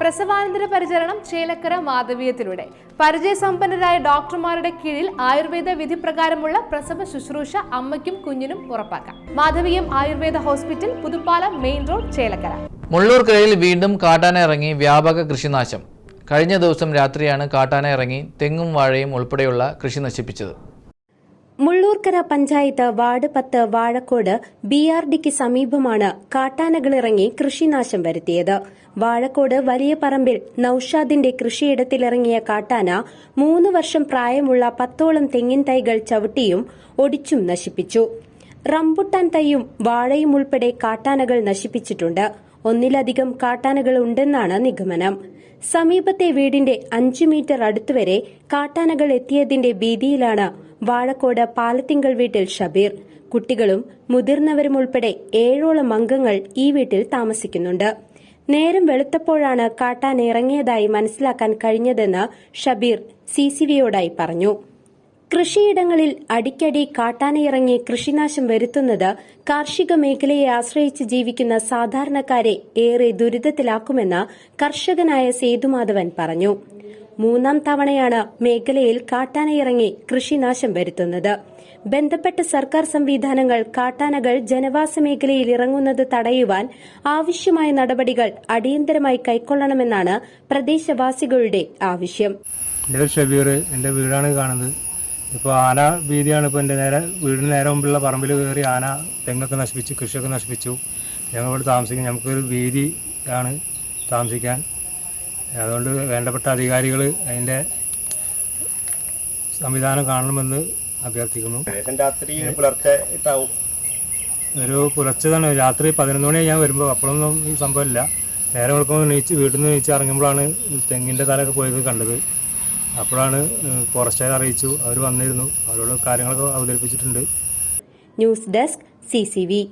പ്രസവാനന്തര പരിചരണം ചേലക്കര മാധവീയത്തിലൂടെ. പരിചയസമ്പന്നരായ ഡോക്ടർമാരുടെ കീഴിൽ ആയുർവേദ വിധി പ്രകാരമുള്ള പ്രസവ ശുശ്രൂഷ അമ്മയ്ക്കും കുഞ്ഞിനും ഉറപ്പാക്കാം. Madhaveeyam Ayurveda hospital Puthuppalam main road Chelakkara. മുള്ളൂർക്കരയിൽ വീണ്ടും കാട്ടാന ഇറങ്ങി വ്യാപക കൃഷിനാശം. കഴിഞ്ഞ ദിവസം രാത്രിയാണ് കാട്ടാന ഇറങ്ങി തെങ്ങും വാഴയും ഉൾപ്പെടെയുള്ള കൃഷി നശിപ്പിച്ചത്. മുള്ളൂർക്കര പഞ്ചായത്ത് വാർഡ് പത്ത് വാഴക്കോട് ബി ആർ ഡിക്ക് സമീപമാണ് കാട്ടാനകളിറങ്ങി കൃഷിനാശം വരുത്തിയത്. വാഴക്കോട് വലിയ പറമ്പിൽ നൌഷാദിന്റെ കൃഷിയിടത്തിലിറങ്ങിയ കാട്ടാന മൂന്ന് വർഷം പ്രായമുള്ള പത്തോളം തെങ്ങിൻ തൈകൾ ചവിട്ടിയും ഒടിച്ചും നശിപ്പിച്ചു. റംബുട്ടാൻ തൈയും വാഴയും ഉൾപ്പെടെ കാട്ടാനകൾ നശിപ്പിച്ചിട്ടുണ്ട്. ഒന്നിലധികം കാട്ടാനകൾ ഉണ്ടെന്നാണ് നിഗമനം. സമീപത്തെ വീടിന്റെ അഞ്ചു മീറ്റർ അടുത്തുവരെ കാട്ടാനകൾ എത്തിയതിന്റെ ഭീതിയിലാണ് വാഴക്കോട് പാലത്തിങ്കൽ വീട്ടിൽ ഷബീർ. കുട്ടികളും മുതിർന്നവരും ഉൾപ്പെടെ ഏഴോളം അംഗങ്ങൾ ഈ വീട്ടിൽ താമസിക്കുന്നുണ്ട്. നേരം വെളുത്തപ്പോഴാണ് കാട്ടാൻ ഇറങ്ങിയതായി മനസ്സിലാക്കാൻ കഴിഞ്ഞതെന്ന് ഷബീർ സിസിവിയോടായി പറഞ്ഞു. കൃഷിയിടങ്ങളിൽ അടിക്കടി കാട്ടാനയിറങ്ങി കൃഷിനാശം വരുത്തുന്നത് കാർഷിക മേഖലയെ ആശ്രയിച്ച് ജീവിക്കുന്ന സാധാരണക്കാരെ ഏറെ ദുരിതത്തിലാക്കുമെന്ന് കർഷകനായ സേതുമാധവൻ പറഞ്ഞു. മൂന്നാം തവണയാണ് മേഖലയിൽ കാട്ടാനയിറങ്ങി കൃഷിനാശം വരുത്തുന്നത്. ബന്ധപ്പെട്ട സർക്കാർ സംവിധാനങ്ങൾ കാട്ടാനകൾ ജനവാസ മേഖലയിൽ ഇറങ്ങുന്നത് തടയുവാൻ ആവശ്യമായ നടപടികൾ അടിയന്തരമായി കൈക്കൊള്ളണമെന്നാണ് പ്രദേശവാസികളുടെ ആവശ്യം. എന്റെ ഷബീർ എന്റെ വീടാണ് കാണുന്നത്. ഇപ്പോൾ ആന ഭീതിയാണ്. ഇപ്പോൾ എന്റെ നേരെ വീടിന് നേരെ മുമ്പുള്ള പറമ്പിൽ കയറി ആന തെങ്ങൊക്കെ നശിപ്പിച്ചു കൃഷിയൊക്കെ നശിപ്പിച്ചു. ഞങ്ങൾ ഇവിടെ താമസിക്കും നമുക്കൊരു ഭീതിയാണ് താമസിക്കാൻ. അതുകൊണ്ട് വേണ്ടപ്പെട്ട അധികാരികൾ അതിന്റെ സംവിധാനം കാണണമെന്ന് അഭ്യർത്ഥിക്കുന്നു. രാത്രി പുലർച്ചെ ഇട്ടാവും. ഒരു തന്നെ രാത്രി പതിനൊന്ന് മണി ഞാൻ വരുമ്പോൾ അപ്പോഴൊന്നും ഈ സംഭവമില്ല. നേരെ വെളുക്കുമ്പോൾ നീച്ച് വീട്ടിൽ നിന്ന് നീച്ച് ഇറങ്ങുമ്പോഴാണ് തെങ്ങിന്റെ തലയൊക്കെ പോയത് കണ്ടത്. അപ്പോഴാണ് ഫോറസ്റ്റുകാർ അറിയിച്ചു. അവർ വന്നിരുന്നു. അവരോട് കാര്യങ്ങളൊക്കെ അവതരിപ്പിച്ചിട്ടുണ്ട്. News desk CCV